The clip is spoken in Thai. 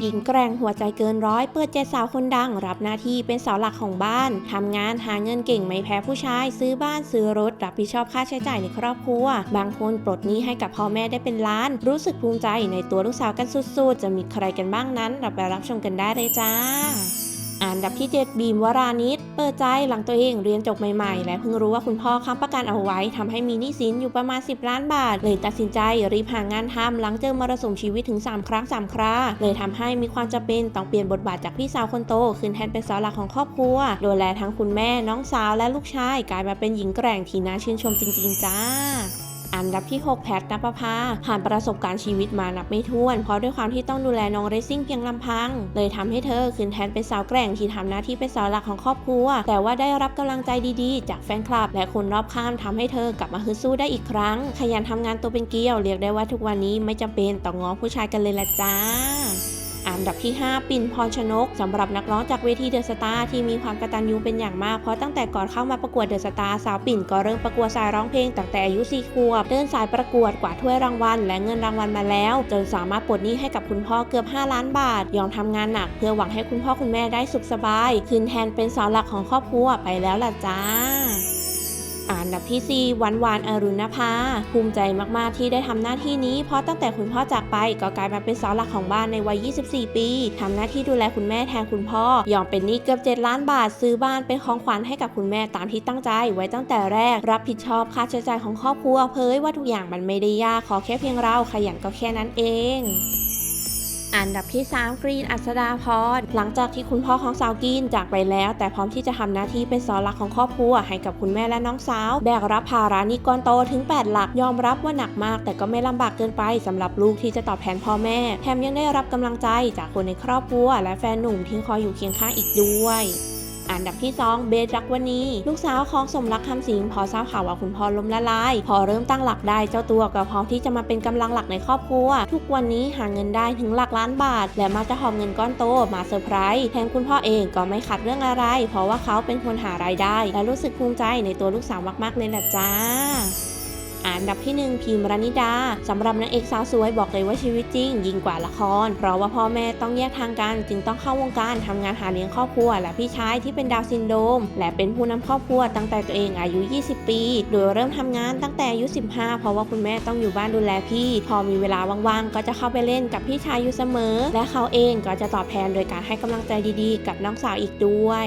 หญิงแกร่งหัวใจเกินร้อยเปิดใจสาวคนดัง รับหน้าที่เป็นเสาหลักของบ้านทำงานหาเงินเก่งไม่แพ้ผู้ชาย ซื้อบ้านซื้อรถ รับผิดชอบค่าใช้จ่ายในครอบครัว บางคนปลดหนี้ให้กับพ่อแม่ได้เป็นล้าน รู้สึกภูมิใจในตัวลูกสาวกันสุดๆ จะมีใครกันบ้างนั้นเราไปรับชมกันได้เลยจ้า อันดับที่ 7 บีมวรานิชเปิดใจหลังตัวเองเรียนจบใหม่ๆ และเพิ่งรู้ว่าคุณพ่อค้ำประกันเอาไว้ทำให้มีหนี้สินอยู่ประมาณ 10 ล้านบาท เลยตัดสินใจรีบหางานทำหลังเจอมรสุมชีวิตถึง 3 ครั้ง 3 คราเลยทำให้มีความจำเป็นต้องเปลี่ยนบทบาทจากพี่สาวคนโตขึ้นแทนเป็นเสาหลักของครอบครัวดูแลทั้งคุณแม่น้องสาวและลูกชายกลายมาเป็นหญิงแกร่งที่น่าชื่นชมจริง ๆ จ้า อันดับที่ 6 แพทนปภาผ่านประสบการณ์ชีวิตมานับไม่ถ้วน เพราะด้วยความที่ต้องดูแลน้องเรซซิ่งเพียงลำพัง เลยทำให้เธอขึ้นแทนเป็นสาวแกร่งที่ทำหน้าที่เป็นเสาหลักของครอบครัว แต่ว่าได้รับกำลังใจดีๆ จากแฟนคลับ และคนรอบข้างทำให้เธอกลับมาฮึดสู้ได้อีกครั้ง ขยันทำงานตัวเป็นเกลียวเรียกได้ว่าทุกวันนี้ไม่จำเป็นต้องง้อผู้ชายกันเลยละจ้า อันดับที่ 5 ปิ่นพรชนกสำหรับนักร้องจากเวทีเดอะสตาร์ที่มีความกระตัญญูเป็นอย่างมาก เพราะตั้งแต่ก่อนเข้ามาประกวดเดอะสตาร์สาวปิ่นก็เริ่มประกวดสายร้องเพลงตั้งแต่อายุ4ขวบ เดินสายประกวดกว่าถ้วยรางวัล และเงินรางวัลมาแล้ว จนสามารถปลดหนี้ให้กับคุณพ่อเกือบ 5 ล้านบาท ยอมทำงานหนัก เพื่อหวังให้คุณพ่อคุณแม่ได้สุขสบาย คืนแทนเป็นเสาหลักของครอบครัวไปแล้วล่ะจ้า อันดับที่ 4 วันวานอรุณภา ภูมิใจมากๆ ที่ได้ทำหน้าที่นี้ เพราะตั้งแต่คุณพ่อจากไปก็กลายมาเป็นเสาหลักของบ้านในวัย 24 ปีทำหน้าที่ดูแลคุณแม่แทนคุณพ่อ ยอมเป็นหนี้เกือบ 7 ล้านบาท ซื้อบ้านเป็นของขวัญให้กับคุณแม่ตามที่ตั้งใจ ไว้ตั้งแต่แรก รับผิดชอบค่าใช้จ่ายของครอบครัว เผยว่าทุกอย่างมันไม่ได้ยาก ขอแค่เพียงเราขยันก็แค่นั้นเอง อันดับที่ 3 กรีนอัศดาพรหลังจากที่คุณพ่อของสาวกรีนจากไปแล้ว แต่พร้อมที่จะทำหน้าที่เป็นเสาหลักของครอบครัวให้กับคุณแม่และน้องสาว แบกรับภาระนี้ก้อนโตถึง 8 หลักยอมรับว่าหนักมาก แต่ก็ไม่ลำบากเกินไปสำหรับลูกที่จะตอบแทนพ่อแม่แถมยังได้รับกำลังใจจากคนในครอบครัว และแฟนหนุ่มที่คอยอยู่เคียงข้างอีกด้วย อันดับที่ 2 เบสรักวันนี้ลูกสาวของสมรักคำสิงพอทราบข่าวว่าคุณพ่อล้มละลาย พอเริ่มตั้งหลักได้เจ้าตัวก็พร้อมที่จะมาเป็นกำลังหลักในครอบครัว ทุกวันนี้หาเงินได้ถึงหลักล้านบาท และมาจะหอบเงินก้อนโตมาเซอร์ไพรส์แทนคุณพ่อเองก็ไม่ขัดเรื่องอะไร เพราะว่าเขาเป็นคนหารายได้ และรู้สึกภูมิใจในตัวลูกสาวมากๆเลยแหละจ้า อันดับที่ 1 พิมรณิดาสำหรับนางเอกสาวสวยบอกเลยว่าชีวิตจริง ยิ่งกว่าละคร เพราะว่าพ่อแม่ต้องแยกทางกัน จึงต้องเข้าวงการทำงานหาเลี้ยงครอบครัว และพี่ชายที่เป็นดาวซินโดม และเป็นผู้นำครอบครัวตั้งแต่ตัวเองอายุ 20 ปี โดยเริ่มทำงานตั้งแต่อายุ 15 เพราะว่าคุณแม่ต้องอยู่บ้านดูแลพี่ พอมีเวลาว่างๆ ก็จะเข้าไปเล่นกับพี่ชายอยู่เสมอ และเขาเองก็จะตอบแทนโดยการให้กำลังใจดีๆ กับน้องสาวอีกด้วย